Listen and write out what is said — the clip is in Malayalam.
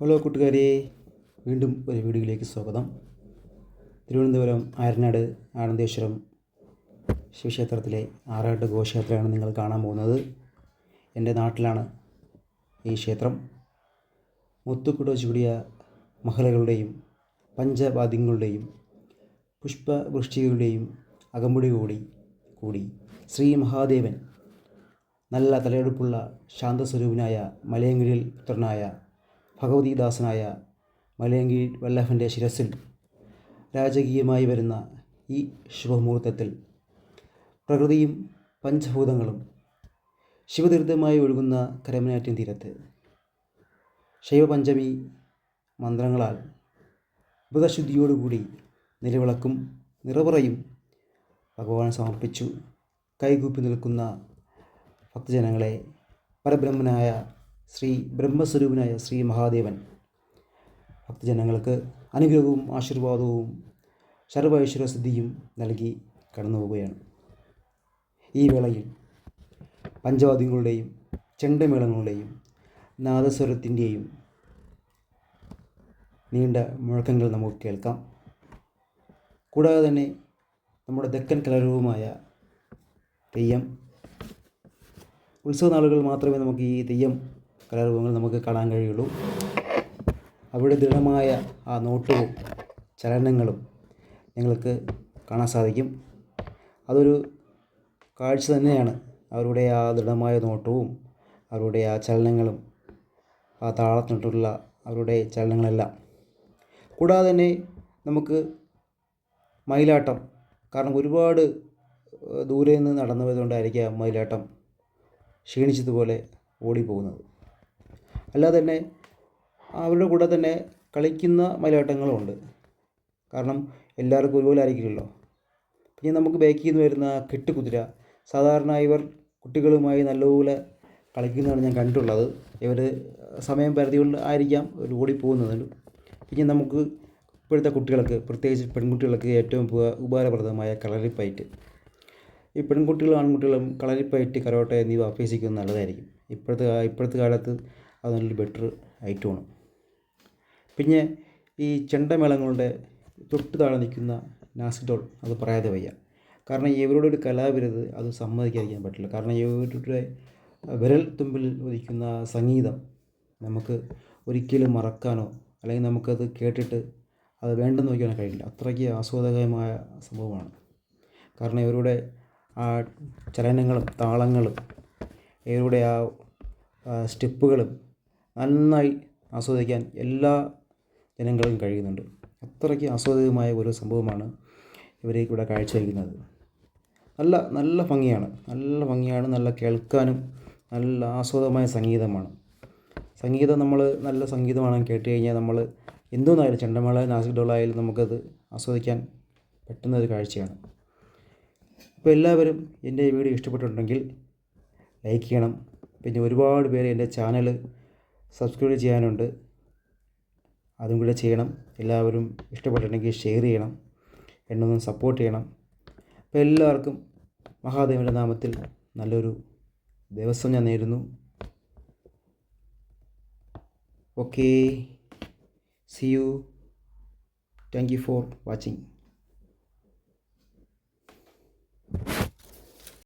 ഹലോ കൂട്ടുകാരെ വീണ്ടും ഒരു വീഡിയോയിലേക്ക് സ്വാഗതം. തിരുവനന്തപുരം ആയർനാട് ആനന്ദേശ്വരം ശിവക്ഷേത്രത്തിലെ ആറാട്ട് ഘോഷയാത്രയാണ് നിങ്ങൾ കാണാൻ പോകുന്നത്. എന്റെ നാട്ടിലാണ് ഈ ക്ഷേത്രം. മുത്തുക്കുട ചൂടിയ മഹലകളുടെയും പഞ്ചവാദ്യങ്ങളുടെയും പുഷ്പവൃഷ്ടികളുടെയും അകമ്പടി കൂടി കൂടി ശ്രീ മഹാദേവൻ നല്ല തലയെടുപ്പുള്ള ശാന്തസ്വരൂപനായ മലയങ്കിരിൽ പുത്രനായ ഭഗവതിദാസനായ മലയങ്കി വല്ലഭന്റെ ശിരസിൽ രാജകീയമായി വരുന്ന ഈ ശുഭമുഹൂർത്തത്തിൽ പ്രകൃതിയും പഞ്ചഭൂതങ്ങളും ശിവതീർത്ഥമായി ഒഴുകുന്ന കരമനാറ്റിൻ തീരത്ത് ശൈവപഞ്ചമി മന്ത്രങ്ങളാൽ ബുധശുദ്ധിയോടുകൂടി നിലവിളക്കും നിറപുറയും ഭഗവാൻ സമർപ്പിച്ചു. കൈകൂപ്പി നിൽക്കുന്ന ഭക്തജനങ്ങളെ പരബ്രഹ്മനായ ശ്രീ ബ്രഹ്മസ്വരൂപനായ ശ്രീ മഹാദേവൻ. ഭക്തജനങ്ങൾക്ക് അനുഗ്രഹവും ആശീർവാദവും സർവൈശ്വര്യസിദ്ധിയും നൽകി കടന്നു പോവുകയാണ്. ഈ വേളയിൽ പഞ്ചവാദ്യങ്ങളുടെയും ചെണ്ടമേളങ്ങളുടെയും നാദസ്വരത്തിന്റെയും നീണ്ട മുഴക്കങ്ങൾ നമുക്ക് കേൾക്കാം. കൂടാതെ തന്നെ നമ്മുടെ തെക്കൻ കലാരൂപമായ തെയ്യം. ഉത്സവ നാളുകൾ മാത്രമേ നമുക്ക് ഈ തെയ്യം കലാരൂപങ്ങൾ നമുക്ക് കാണാൻ കഴിയുള്ളൂ. അവിടെ ദൃഢമായ ആ നോട്ടവും ചലനങ്ങളും നിങ്ങൾക്ക് കാണാൻ സാധിക്കും. അതൊരു കാഴ്ച തന്നെയാണ്. അവരുടെ ആ ദൃഢമായ നോട്ടവും അവരുടെ ആ ചലനങ്ങളും ആ താളത്തിനുള്ള അവരുടെ ചലനങ്ങളെല്ലാം. കൂടാതെ തന്നെ നമുക്ക് മയിലാട്ടം കാരണം ഒരുപാട് ദൂരെ നിന്ന് നടന്നു പോയതുകൊണ്ടായിരിക്കാം മയിലാട്ടം ക്ഷീണിച്ചതുപോലെ ഓടിപ്പോകുന്നത്. അല്ലാതെ തന്നെ അവരുടെ കൂടെ തന്നെ കളിക്കുന്ന ഉണ്ട് കാരണം എല്ലാവർക്കും ഒരുപോലെ ആയിരിക്കില്ലല്ലോ. പിന്നെ നമുക്ക് ബാക്കിൽ നിന്ന് വരുന്ന കെട്ടുകുതിര. സാധാരണ ഇവർ കുട്ടികളുമായി നല്ലപോലെ കളിക്കുന്നതാണ് ഞാൻ കണ്ടിട്ടുള്ളത്. ഇവർ സമയം പരിധി കൊണ്ട് ആയിരിക്കാം ഒരു ഓടി ഓടിപ്പോകുന്നത് പിന്നെ നമുക്ക് ഇപ്പോഴത്തെ കുട്ടികൾക്ക് പ്രത്യേകിച്ച് പെൺകുട്ടികൾക്ക് ഏറ്റവും ഉപകാരപ്രദമായ കളരിപ്പയറ്റ്. ഈ പെൺകുട്ടികളും ആൺകുട്ടികളും കളരിപ്പയറ്റ് കരോട്ട എന്നിവ അഭ്യസിക്കുന്നത് നല്ലതായിരിക്കും. ഇപ്പോഴത്തെ ഇപ്പോഴത്തെ കാലത്ത് അത് നല്ലൊരു ബെറ്റർ ഐറ്റമാണ് പിന്നെ ഈ ചെണ്ടമേളങ്ങളുടെ തൊട്ട് താഴെ നിൽക്കുന്ന നാസിഡോൾ അത് പറയാതെ വയ്യ. കാരണം ഇവരുടെ ഒരു കലാവിരുത് അത് സമ്മതിക്കാതിരിക്കാൻ പറ്റില്ല. കാരണം ഇവരുടെ വിരൽ തുമ്പിൽ ഒലിക്കുന്ന സംഗീതം നമുക്ക് ഒരിക്കലും മറക്കാനോ അല്ലെങ്കിൽ നമുക്കത് കേട്ടിട്ട് അത് വേണ്ടെന്ന് വയ്ക്കാനോ കഴിയില്ല. അത്രയ്ക്ക് ആസ്വാദകരമായ സംഭവമാണ്. കാരണം ഇവരുടെ ആ ചലനങ്ങളും താളങ്ങളും ഇവരുടെ ആ സ്റ്റെപ്പുകളും നന്നായി ആസ്വദിക്കാൻ എല്ലാ ജനങ്ങൾക്കും കഴിയുന്നുണ്ട്. അത്രയ്ക്ക് ആസ്വാദികമായ ഒരു സംഭവമാണ് ഇവർ ഇവിടെ കാഴ്ചവെക്കുന്നത്. നല്ല നല്ല ഭംഗിയാണ്. നല്ല ഭംഗിയാണ് നല്ല കേൾക്കാനും നല്ല ആസ്വാദമായ സംഗീതമാണ്. സംഗീതം നമ്മൾ നല്ല സംഗീതമാണ് കേട്ട് കഴിഞ്ഞാൽ നമ്മൾ എന്തോന്നായാലും ചെണ്ടമേള നാസിക് ഡോളായാലും നമുക്കത് ആസ്വദിക്കാൻ പറ്റുന്ന ഒരു കാഴ്ചയാണ്. അപ്പോൾ എല്ലാവരും എന്റെ വീഡിയോ ഇഷ്ടപ്പെട്ടിട്ടുണ്ടെങ്കിൽ ലൈക്ക് ചെയ്യണം. പിന്നെ ഒരുപാട് പേര് എന്റെ ചാനൽ സബ്സ്ക്രൈബ് ചെയ്യാനുണ്ട്. അതും കൂടെ ചെയ്യണം. എല്ലാവരും ഇഷ്ടപ്പെട്ടിട്ടുണ്ടെങ്കിൽ ഷെയർ ചെയ്യണം. എന്നൊന്നും സപ്പോർട്ട് ചെയ്യണം. അപ്പോൾ എല്ലാവർക്കും മഹാദേവന്റെ നാമത്തിൽ നല്ലൊരു ദിവസം ഞാൻ നേരുന്നു. Okay see you thank you for watching